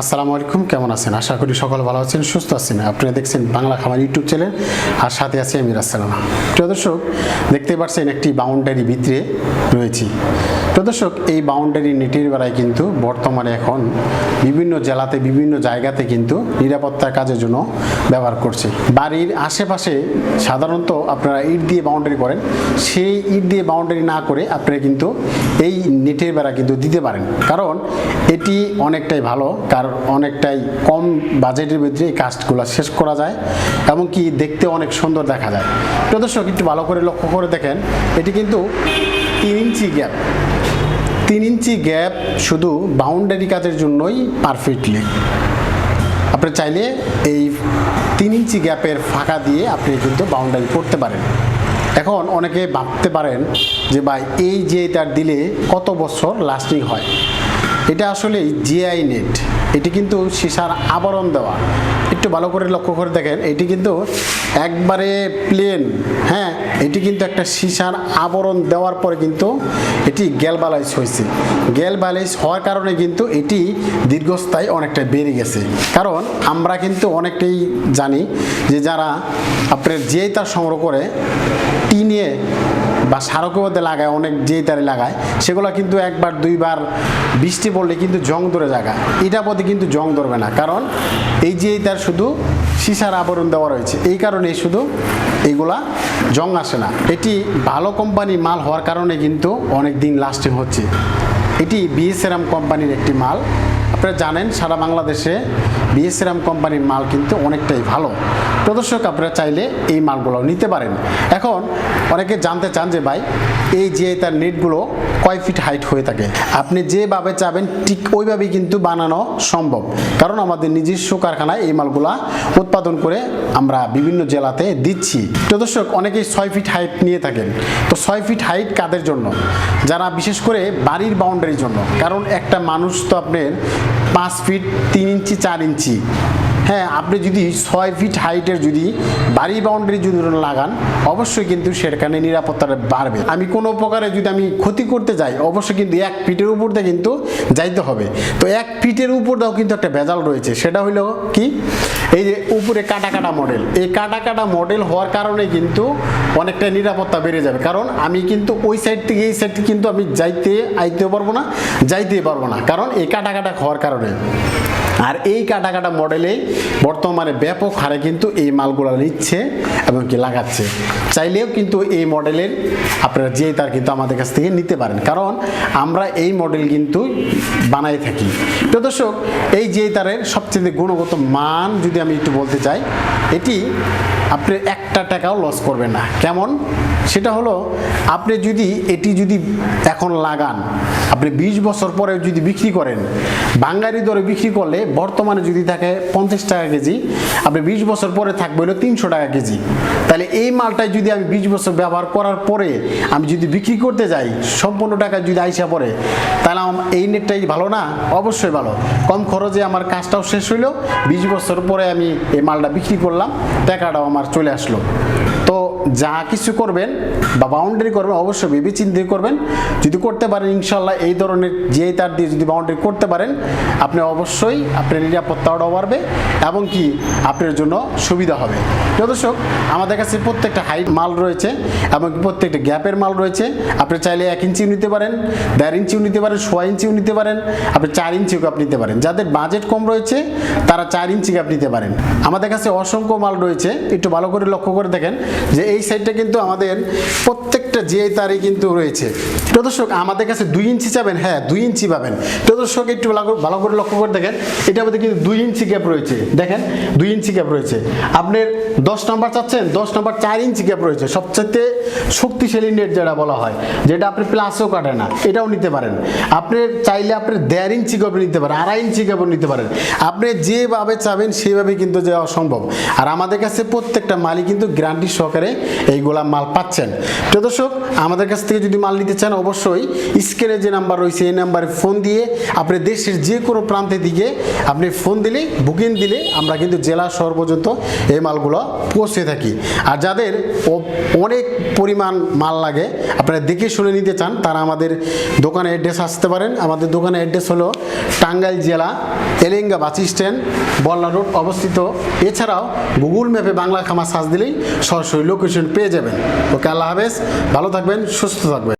আসসালামু আলাইকুম, কেমন আছেন? আশা করি সকল ভালো আছেন, সুস্থ আছেন। আপনারা দেখছেন বাংলা খাবার ইউটিউব চ্যানেল, আর সাথে আছে আমি রাসালামা প্রিয় দর্শক, দেখতে পাচ্ছেন একটি বাউন্ডারি ভিতরে রয়েছি। প্রিয় দর্শক, এই বাউন্ডারি নেটের বেড়ায় কিন্তু বর্তমানে এখন বিভিন্ন জেলাতে, বিভিন্ন জায়গাতে কিন্তু নিরাপত্তার কাজের জন্য ব্যবহার করছে। বাড়ির আশেপাশে সাধারণত আপনারা ইট দিয়ে বাউন্ডারি করেন। সেই ইট দিয়ে বাউন্ডারি না করে আপনারা কিন্তু এই নেটের বেড়া কিন্তু দিতে পারেন। কারণ এটি অনেকটাই ভালো, কারণ অনেকটাই কম বাজেটের ভিতরে এই কাজগুলো শেষ করা যায় এবং কি দেখতে অনেক সুন্দর দেখা যায়। প্রিয় দর্শক, একটু ভালো করে লক্ষ্য করে দেখেন, এটি কিন্তু তিন ইঞ্চি গ্যাপ। তিন ইঞ্চি গ্যাপ শুধু বাউন্ডারি কাজের জন্যই পারফেক্টলি আপনি চাইলে এই তিন ইঞ্চি গ্যাপের ফাঁকা দিয়ে আপনি কিন্তু বাউন্ডারি করতে পারেন। এখন অনেকে ভাবতে পারেন যে ভাই, এই যে তার দিলে কত বছর লাস্টিং হয়? এটা আসলে জিআই নেট এটি কিন্তু সীসার আবরণ দেওয়া। একটু ভালো করে লক্ষ্য করে দেখেন, এটি কিন্তু একবারে প্লেন হ্যাঁ? এটি কিন্তু একটা সীসার আবরণ দেওয়ার পরে কিন্তু এটি গ্যালবালাইজ হয়েছে। গ্যালবালাইজ হওয়ার কারণে কিন্তু এটি দীর্ঘস্থায়ী অনেকটা বেড়ে গেছে। কারণ আমরা কিন্তু অনেকটাই জানি যে যারা আপনার যেই তার সংগ্রহ করে, টিনে বা মধ্যে লাগায়, অনেক যেই তারে লাগায়, সেগুলো কিন্তু একবার, দুইবার বৃষ্টি পড়লে কিন্তু জং ধরে জায়গায় এটা পথে কিন্তু জং ধরবে না। কারণ এই যে তার শুধু সীসার আবরণ দেওয়া রয়েছে, এই কারণে শুধু এইগুলা জং আসে না। এটি ভালো কোম্পানি মাল হওয়ার কারণে কিন্তু অনেক দিন লাস্টিং হচ্ছে। এটি বিএসএরাম কোম্পানির একটি মাল। আপনারা জানেন, সারা বাংলাদেশে বিএসএরাম কোম্পানির মাল কিন্তু অনেকটাই ভালো। প্রদর্শক আপনারা চাইলে এই মালগুলো নিতে পারেন। এখন অনেকে জানতে চান যে, ভাই এই যে তার নেটগুলো কয় ফিট হাইট হয়ে থাকে, আপনি যেভাবে চাবেন ঠিক ওইভাবেই কিন্তু বানানো সম্ভব। কারণ আমাদের নিজস্ব কারখানায় এই মালগুলা উৎপাদন করে আমরা বিভিন্ন জেলাতে দিচ্ছি। প্রদর্শক অনেকেই ছয় ফিট হাইট নিয়ে থাকেন। তো ছয় ফিট হাইট কাদের জন্য? যারা বিশেষ করে বাড়ির বাউন্ডারির জন্য। কারণ একটা মানুষ তো আপনার পাঁচ ফিট তিন ইঞ্চি, চার ইঞ্চি। হ্যাঁ আপনি যদি ছয় ফিট হাইটের যদি বাড়ি বাউন্ডারি যদি লাগান, অবশ্যই কিন্তু সেখানে নিরাপত্তাটা বাড়বে। আমি কোনো প্রকারে যদি আমি ক্ষতি করতে যাই, অবশ্যই কিন্তু এক ফিটের উপর দিয়ে কিন্তু যাইতে হবে। তো এক ফিটের উপর দাও কিন্তু একটা ভেজাল রয়েছে। সেটা হলো কি? এই যে উপরে কাটা কাটা মডেল এই কাটা কাটা মডেল হওয়ার কারণে কিন্তু অনেকটা নিরাপত্তা বেড়ে যাবে। কারণ আমি কিন্তু ওই সাইড থেকে এই সাইড কিন্তু আমি যাইতে আইতেও পারব না যাইতেই পারব না। কারণ এই কাটা কাটা হওয়ার কারণে। আর এই কাটা কাটা মডেলে বর্তমানে ব্যাপক হারে কিন্তু এই মালগুলো নিচ্ছে এবং কি লাগাচ্ছে। চাইলেও কিন্তু এই মডেলের আপনারা যে তার কিন্তু আমাদের কাছ থেকে নিতে পারেন। কারণ আমরা এই মডেল কিন্তু বানাই থাকি। তো দর্শক, এই যে তারের সবচেয়ে গুণগত মান যদি আমি একটু বলতে চাই, এটি আপনি একটা টাকাও লস করবেন না। কেমন? সেটা হলো, আপনি যদি, এটি যদি এখন লাগান, আপনি বিশ বছর পরে যদি বিক্রি করেন বাঙালি দরে বিক্রি করলে বর্তমানে যদি থাকে পঞ্চাশ টাকা কেজি, আপনি বিশ বছর পরে থাকবে হলো তিনশো টাকা কেজি। তাহলে এই মালটাই যদি আমি বিশ বছর ব্যবহার করার পরে আমি যদি বিক্রি করতে যাই, সম্পূর্ণ টাকা যদি আইসা পড়ে, তাহলে আমার এই নেটটাই ভালো না? অবশ্যই ভালো। কম খরচে আমার কাজটাও শেষ হইল, বিশ বছর পরে আমি এই মালটা বিক্রি করলাম টাকাটাও আমার চলে আসলো। তো যা কিছু করবেন বা বাউন্ডারি করবেন, অবশ্যই ভেবে চিন্তে করবেন। যদি করতে পারেন ইনশাল্লাহ এই ধরনের যে তার দিয়ে যদি বাউন্ডারি করতে পারেন, আপনি অবশ্যই আপনার নিরাপত্তাটাও বাড়বে এবং কি আপনার জন্য সুবিধা হবে। দর্শক, আমাদের কাছে প্রত্যেকটা হাইট মাল রয়েছে এবং প্রত্যেকটা গ্যাপের মাল রয়েছে। আপনি চাইলে এক ইঞ্চিও নিতে পারেন, দেড় ইঞ্চিও নিতে পারেন, সোয়া ইঞ্চিও নিতে পারেন, আপনি চার ইঞ্চিও কাপ নিতে পারেন। যাদের বাজেট কম রয়েছে, তারা চার ইঞ্চি কাপ নিতে পারেন। আমাদের কাছে অসংখ্য মাল রয়েছে, একটু ভালো করে লক্ষ্য করে দেখেন যে এই সাইডটা কিন্তু আমাদের প্রত্যেকটা যে তারই কিন্তু রয়েছে। প্রিয় দর্শক, আমাদের কাছে দুই ইঞ্চি চাবেন? হ্যাঁ দুই ইঞ্চি পাবেন। প্রিয় দর্শক, একটু ভালো করে- লক্ষ্য করে দেখেন। এটার মধ্যে কিন্তু দুই ইঞ্চি গ্যাপ রয়েছে। দেখেন, দুই ইঞ্চি গ্যাপ রয়েছে। আপনার দশ নম্বর চাচ্ছেন, দশ নম্বর চার ইঞ্চি গ্যাপ রয়েছে। সবচেয়ে শক্তিশালী নেট যেটা বলা হয়, যেটা আপনি প্লাসও কাটে না, এটাও নিতে পারেন। আপনি চাইলে আপনি দেড় ইঞ্চি গ্যাপ নিতে পারেন, আড়াই ইঞ্চি গ্যাপ নিতে পারেন। আপনি যেভাবে চাবেন সেইভাবে কিন্তু যাওয়া সম্ভব। আর আমাদের কাছে প্রত্যেকটা মালই কিন্তু গ্যারান্টি সহকারে এইগুলা মাল পাচ্ছেন। প্রিয় দর্শক, আমাদের কাছ থেকে যদি মাল নিতে চান, অবশ্যই স্ক্রিনে যে নাম্বার রয়েছে, এই নাম্বারে ফোন দিয়ে আপনি দেশের যে কোনো প্রান্তে দিকে আপনি ফোন দিলেই, বুকিং দিলে আমরা কিন্তু জেলা শহর পর্যন্ত এই মালগুলো পৌঁছে থাকি। আর যাদের অনেক পরিমাণ মাল লাগে, আপনারা দেখে শুনে নিতে চান, তারা আমাদের দোকানে অ্যাড্রেস আসতে পারেন। আমাদের দোকানের অ্যাড্রেস হলো টাঙ্গাইল জেলা Elenga bus stand Balla road অবস্থিত। এছাড়াও গুগল ম্যাপে বাংলা খামার সার্চ দিলেই সরাসরি লোকেশন পেয়ে যাবেন। ওকে আল্লাহ হাফেজ। ভালো থাকবেন সুস্থ থাকবেন।